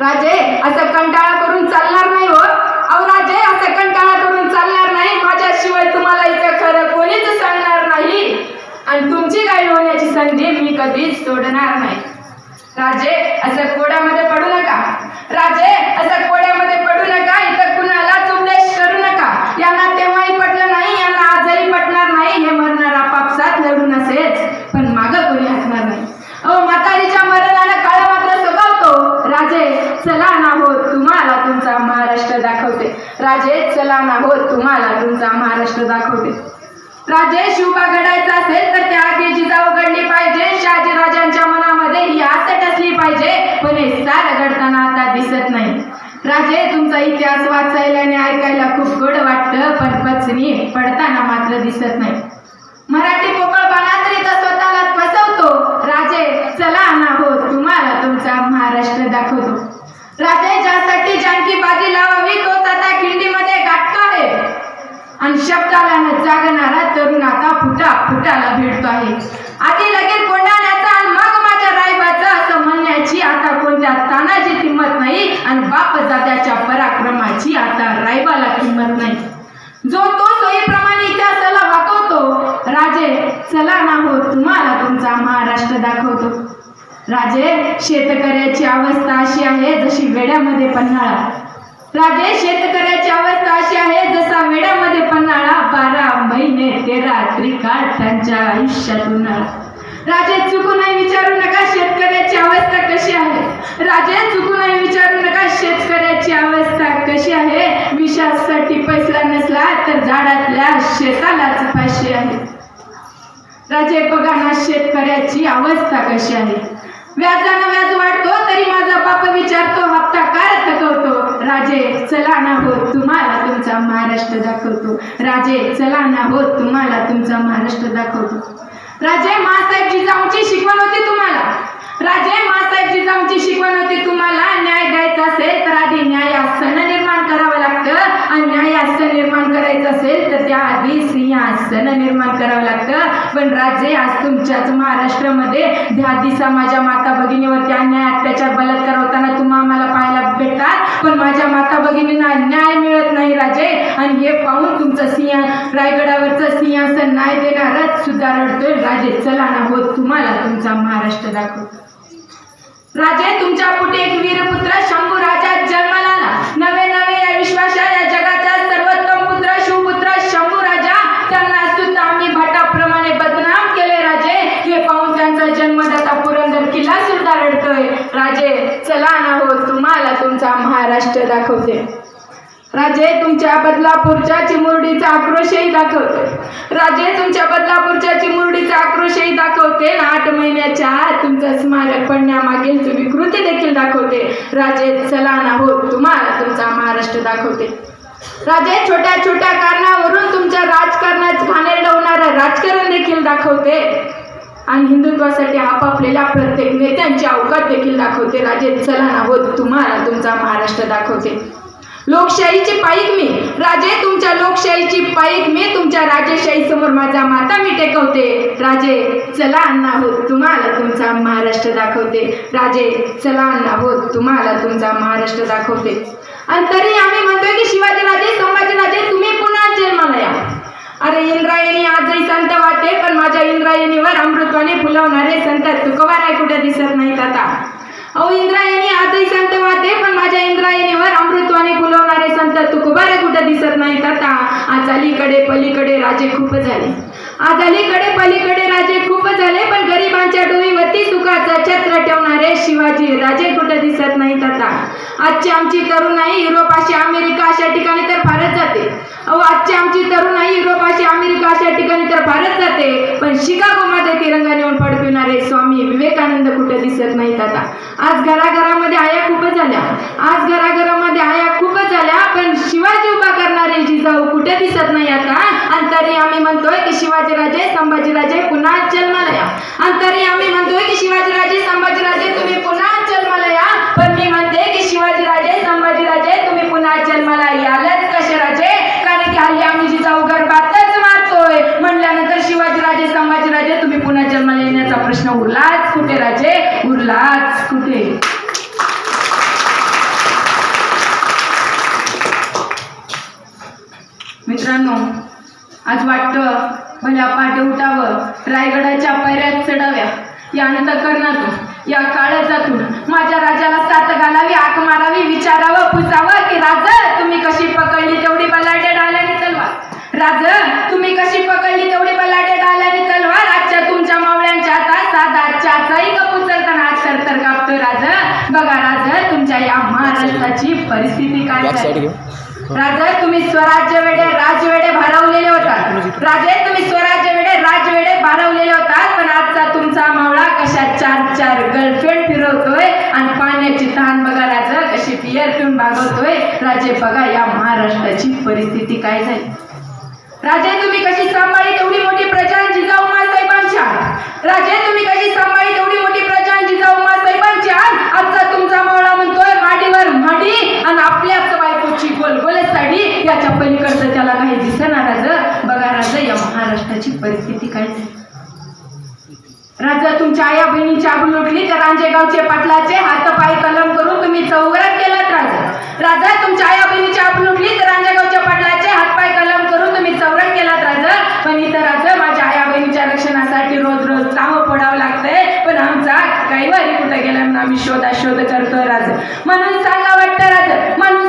राजे असं कंटाळा करून चालणार नाही हो. अहो राजे असं कंटाळा करून चालणार नाही. माझ्याशिवाय तुम्हाला इथं खरं कोणीच सांगणार नाही. आणि तुमची गाडी होण्याची संधी मी कधीच सोडणार नाही. राजे असं कोडा पडू नका राजे असं कोड्यामध्ये पडू नका इथं कुणालाच उपदेश करू नका यांना तेव्हाही पटलं नाही यांना आजही पटणार नाही हे मरणार आपापसात लढून असेच पण मागं कोणी हसणार नाही अहो म्हातारीच्या मरणानं काळ मात्र सुकावतो राजे चला ना हो तुम्हाला तुमचा महाराष्ट्र दाखवते राजे चला ना हो तुम्हाला तुमचा महाराष्ट्र दाखवते. राजे शिवबा घडायचा असेल तर त्या आधी जिजा उघडली पाहिजे. शहाजी राजांच्या मनामध्ये ही आसट असली पाहिजे. पण हे सार घडताना आता दिसत नाही. राजे तुमचा इतिहास वाचायला आणि ऐकायला खूप गोड वाटतं पण पचनी पडताना मात्र दिसत नाही. मराठी कोकण तरी तर स्वतःला फसवतो राजे चला ना हो तुम्हाला तुमचा महाराष्ट्र दाखवतो राजे ज्यासाठी जानकी बाजी लावावी तोच आता खिंडीमध्ये गाठतो आहे आणि शब्दाला न जागणारा तरुण आता फुटा भेटतो आहे. आधी लगेच कोंडाण्याचा आणि मग माझ्या रायबाचं असं म्हणण्याची आता कोणत्या तानाची किंमत नाही आणि बाप जात्याच्या पराक्रमाची आता रायबाला किंमत नाही. जो तो सोयीप्रमाणे इतिहासाला वाकवतो राजे चला ना हो तुम्हाला तुमचा महाराष्ट्र दाखवतो. राजे शेतकऱ्याची अवस्था अशी आहे जशी वेड्यामध्ये पन्हाळा. राजे शेतकऱ्याची अवस्था रात्री तेरा त्यांच्या आयुष्यातून राजे चुकूनही विचारू नका शेतकऱ्याची अवस्था कशी आहे? राजे चुकूनही विचारू नका शेतकऱ्याची अवस्था कशी आहे? विषासाठी पैसा नसला तर झाडातल्या शेतालाच फाशी आहे. राजे बघा ना शेतकऱ्याची अवस्था कशी आहे? व्याजानं व्याज वाढतो तरी माझा बाप विचारतो हप्ता काय थकवतो राजे चला ना हो तुम्हाला महाराष्ट्र दाखवतो. राजे चला ना हो तुम्हाला तुमचा महाराष्ट्र दाखवतो. राजे मासाहेब जाऊची शिकवण होती तुम्हाला राजे मासाहेब जिजाऊची शिकवण होती तुम्हाला न्याय द्यायचा असेल तर आधी न्यायासन निर्माण करावं लागतं आणि न्यायासन निर्माण करायचं असेल तर त्याआधी सिंहासन निर्माण करावं लागतं. पण राजे आज तुमच्याच महाराष्ट्रामध्ये ध्यादी समाजा माता भगिनीवरती अन्याय अत्याचार बलात्कार होताना तुम्हा आम्हाला पाहायला भेटतात. पण माझ्या माता भगिनींना न्याय मिळत नाही राजे. आणि हे पाहून तुमचं सिंह रायगडावरचं सिंहासन नाही देणारच सुद्धा रडतोय राजे. चला ना हो तुम्हाला तुमचा महाराष्ट्र दाखवतो. राजे तुमच्यापुढे एक वीरपुत्र शंभू राजा जन्माला नवे नवे या विश्वाच्या या जगाचा सर्वोत्तम पुत्र शिवपुत्र शंभू राजा त्यांना सुद्धा आम्ही भटाप्रमाणे बदनाम केले राजे हे पाहून त्यांचा जन्मदाता पुरंदर किल्ला सुद्धा रडतोय राजे चला ना हो तुम्हाला तुमचा महाराष्ट्र दाखवते. राजे तुमच्या बदलापूरच्या चिमुरडीचा आक्रोशही दाखवते. राजे तुमच्या बदलापूरच्या चिमुरडीचा आक्रोशही दाखवते. आठ महिन्याच्या आत तुमचं स्मारक पडण्यामागील तुम्ही कृती देखील दाखवते. राजे चला ना हो तुम्हाला तुमचा महाराष्ट्र दाखवते. राजे छोट्या छोट्या कारणावरून तुमच्या राजकारणात घाणेरडवणारं राजकारण देखील दाखवते. आणि हिंदुत्वासाठी आपापलेल्या प्रत्येक नेत्यांची अवकात देखील दाखवते. राजे चला ना हो तुम्हाला तुमचा महाराष्ट्र दाखवते. लोकशाहीची पाईक मी राजे तुमच्या लोकशाहीची पाईक मी तुमच्या राजेशाही समोर माझा माता मी टेकवते. राजे चला अण्णा हो तुम्हाला तुमचा महाराष्ट्र दाखवते. राजे चला अण्णा हो तुम्हाला तुमचा महाराष्ट्र दाखवते. आणि तरी आम्ही म्हणतोय की शिवाजी राजे संभाजी राजे तुम्ही पुन्हा जन्माला या. अरे इंद्रायणी आजही संत वाटे पण माझ्या अमृतवाने फुलवणारे संत तुकोबाराय कुठे दिसत नाहीत आता? अहो इंद्रायणी आजही संत वाहते पण माझ्या इंद्रायणीवर अमृतवाने फुलवणारे संत तुकोबार कुठे दिसत नाहीत आता? आज अलीकडे पलीकडे राजे खूप झाले. आज अलीकडे पलीकडे राजे खूप झाले पण गरिबांच्या डोईवरती सुखाचा छत्र ठेवणारे शिवाजी राजे कुठे दिसत नाहीत आता? आजची आमची तरुणाई युरोप अशी अमेरिका अशा ठिकाणी तर फारच जाते. अहो आजची आमची तरुणाई युरोप अशी अमेरिका अशा ठिकाणी तर फारच जाते पण शिकागो कुठे दिसत नाहीत आता. आज घराघरामध्ये आया खूपच झाल्या आज घराघरामध्ये आया खूपच झाल्या पण शिवाजी उभा करणारे जिजाऊ कुठे दिसत नाही आता? आणि तरी आम्ही म्हणतोय की शिवाजीराजे संभाजीराजे पुन्हा जन्माला या आणि तरी आम्ही म्हणतोय की शिवाजीराजे संभाजीराजे तुम्ही पुन्हा जन्माला या पण मी म्हणते की शिवाजीराजे संभाजीराजे तुम्ही पुन्हा जन्माला यालच कसे राजे? कारण की हल्ली आम्ही जिजाऊ गर्भातच मारतोय. म्हणल्यानंतर शिवाजीराजे संभाजीराजे तुम्ही पुन्हा जन्माला येण्याचा प्रश्न उरलाच लाच कुठे? मित्रांनो आज वाटत भल्या पाटे उठावं रायगडाच्या पैऱ्यात चढाव्या. या अंतकरणातून या काळजातून माझ्या राजाला साथ घालावी आक मारावी विचारावं पुसावं की राजा तुम्ही कशी पकडली तेवढी बलाटे राहिल्याने चलवा. राजा परिस्थिती काय राजे तुम्ही स्वराज्य वेडे राजवेडे भारावलेले होतात. राजे तुम्ही स्वराज्य वेडे राजवेडे भारावलेले होतात. पण आजचा तुमचा मावळा कशा चार चार गर्लफ्रेंड फिरवतोय आणि पाण्याची तहान बघा राज कशी पियर पिऊन भागवतोय. राजे बघा या महाराष्ट्राची परिस्थिती काय झाली. राजे तुम्ही कशी सांभाळी तेवढी मोठी प्रजा जिजाऊ साहेबांच्या राजे तुम्ही कशी सांभाळी तेवढी मोठी प्रजा जिजाऊ साहेबांच्या आजचा तुमचा मावळा आणि आपल्याच बायकोची गोलगोल साडी याच्या पलीकडचं त्याला काही दिसणार राज. बघा राजा या महाराष्ट्राची परिस्थिती काय? राजा तुमच्या आया बहिणीची आगून उठली तर रांजेगावचे पाटलाचे हात पाय कलम करून तुम्ही चौ केलात राजा राजा तुमच्या आया बहिणीची आबूल उठली तर रांजेगावच्या पाटलाचे हात पाय कलम करून तुम्ही चौघरात केलात राजा पण इथं राजा माझ्या आया बहिणीच्या रक्षणासाठी रोज रोज काम पडावं लागतंय पण आमचा कैवारी कुठे गेला म्हणून आम्ही शोधा शोध करतोय राजा. म्हणून सांगा वाटतं राजा म्हणून